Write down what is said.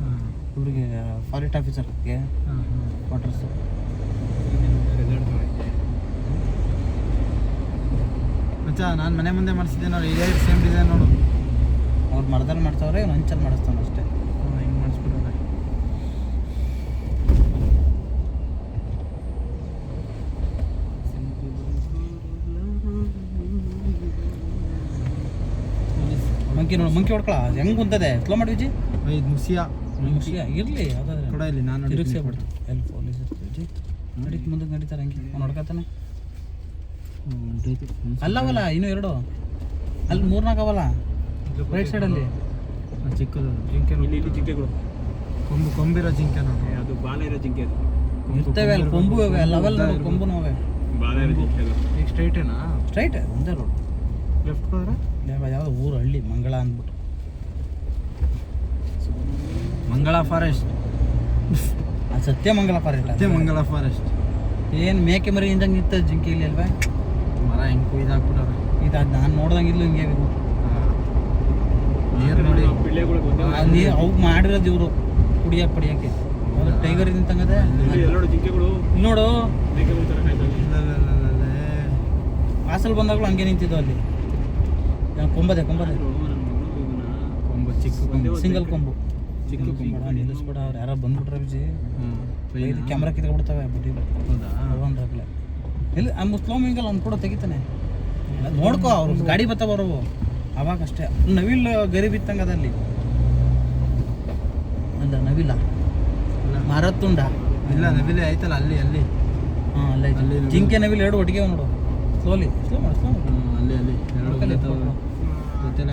ಹಾಂ ಇವ್ರಿಗೆ forest ಆಫೀಸರ್ಗೆ quarters ಮಚ್ಚ ನಾನು ಮನೆ ಮುಂದೆ ಮಾಡಿಸಿದ್ದೆ ನೋಡಿ ಇದೇ ಸೇಮ್ ಡಿಸೈನ್ ನೋಡು. ಅವ್ರು ಮರದಲ್ಲಿ ಮಾಡ್ತಾವ್ರೆ ಹಂಚಲ್ಲಿ ಮಾಡಿಸ್ತಾನೆ ಅಷ್ಟೇ. ಹಿಂಗೆ ಮಾಡಿಸ್ಬಿಡೋಣ. ಮಂಕಿ ನೋಡು ಮಂಕಿ ಹೊಡ್ಕೊಳ ಹೆಂಗ್ ಕುಂತದೆ? ಸ್ಲೋ ಮಾಡಿ ವಿಜಿ. ಮುಸಿಯ ಮುಷಿಯ ಇರಲಿ ಯಾವ್ದಾದ್ರೆ. ಕೊಡ ಇಲ್ಲಿ ನಾನು ತಿರುಗಿಸೇ ಬಿಡ್ತು ಎಲ್ಲಿ ಪೊಲೀಸ್ ವಿಜಿ ನಡೀತು ಮುಂದಕ್ಕೆ ನಡೀತಾರೆ ಹಂಗೆ. ಅವ್ನು ಅಲ್ಲವಲ್ಲ ಇನ್ನೂ ಎರಡು. ಅಲ್ಲಿ ಮೂರ್ನಾಲ್ಕು ಅವಲ್ಲ? ರೈಟ್ ಸೈಡಲ್ಲಿ. ಚಿಕ್ಕದು ಜಿಂಕೆ ಇಲ್ಲಿ ಇಲ್ಲಿ ಜಿಂಕೆಗಳು. ಕೊಂಬು ಕೊಂಬಿರೋ ಜಿಂಕೆ ನೋಡಿ. ಅದು ಬಾಲ ಇರೋ ಜಿಂಕೆ ಅದು. ಇರ್ತವೆ ಅಲ್ಲಿ ಕೊಂಬು ಇವೆ ಲೆವೆಲ್ ನೋಡು ಕೊಂಬು ಬಾಲ ಇರೋ ಜಿಂಕೆ ಈಗ ಸ್ಟ್ರೈಟೇನಾ ಸ್ಟ್ರೈಟ್ ಒಂದೇ ರೋಡ್ ಲೆಫ್ಟ್ ಹೋದ್ರೆ ಯಾವ್ದು ಊರು ಹಳ್ಳಿ ಮಂಗಳ ಅಂದ್ಬಿಟ್ಟು. ಮಂಗಳ ಫಾರೆಸ್ಟ್ ಸತ್ಯ ಮಂಗಳ ಫಾರೆಸ್ಟ್ ಅದೇ. ಮಂಗಳ ಫಾರೆಸ್ಟ್ ಏನು ಮೇಕೆ ಮರಿ ಇಂದಂಗೆ ನಿಂತ ಜಿಂಕೆ ಇಲ್ಲಿ ಅಲ್ವಾ? ಮರ ಹೆಂಗೆ ಕುಯ್ದಾಕ್ಬಿಟ್ಟಾರ ಇದು ಅದು ನಾನು ನೋಡ್ದಂಗಿಲ್ಲ ಹಿಂಗೆ. ನೀರು ನೋಡಿ. ಅಲ್ಲಿ ಅವು ಮಾಡಿರೋದು ಇವರು ಕುಡಿಯಕ್ಕೆ ಪಡಿಯಕ್ಕೆ. ಅದು ಟೈಗರ್ ನಿಂತಂಗದೆ? ನೋಡು. ಹಾಸಲ್ ಬಂದಾಗಲೂ ಹಂಗೆ ನಿಂತಿದ್ದು ಅಲ್ಲಿ. ಕೊಂಬದೆ ಕೊಂಬದೆ. ಕೊಂಬು ಚಿಕ್ಕ ಕೊಂಬು. ಸಿಂಗಲ್. ಕೊಂಬು. ಚಿಕ್ಕ ಕೊಂಬು. ನಿಲ್ಲಿಸ್ಬೇಡ ಅವ್ರು ಯಾರೋ ಬಂದ್ಬಿಟ್ರೆ ವಿಜಿ ಹ್ಞೂ ಕ್ಯಾಮ್ರಾ ಕಿತ್ಕೊಬಿಡ್ತಾವೆ ಬಿಟ್ಟು. ಹೌದಾ? ಒಂದಾಗಲೇ ಇಲ್ಲ ಆ ಮುಸ್ಲಾಮ್ ಹಿಂಗಲ್ಲ ಅವ್ನು ಕೂಡ ತೆಗಿತಾನೆ. ಅದ್ ನೋಡ್ಕೋ ಅವ್ರು ಗಾಡಿ ಬತ್ತ ಬರೋವು ಅವಾಗ ಅಷ್ಟೇ. ನವಿಲ್ ಗರಿಬಿತ್ತಂಗ ಅದಲ್ಲಿ ಅಲ್ಲ. ನವಿಲ. ಮರತ್ತುಂಡ ಇಲ್ಲ ನವಿಲೆ ಐತಲ್ಲ ಅಲ್ಲಿ ಅಲ್ಲಿ. ಹಾಂ ಅಲ್ಲೇ ಅಲ್ಲಿ. ಜಿಂಕೆ ನವಿಲ್ ಎರಡು ಒಟ್ಟಿಗೆ ನೋಡು. ಸ್ಲೋಲಿ ಸ್ಲೋ ಮಾಡಿ ಸ್ಲೋ ಮಾಡಿ. ಅಲ್ಲಿ ಅಲ್ಲಿ. ಎರಡು ಗೊತ್ತಿಲ್ಲ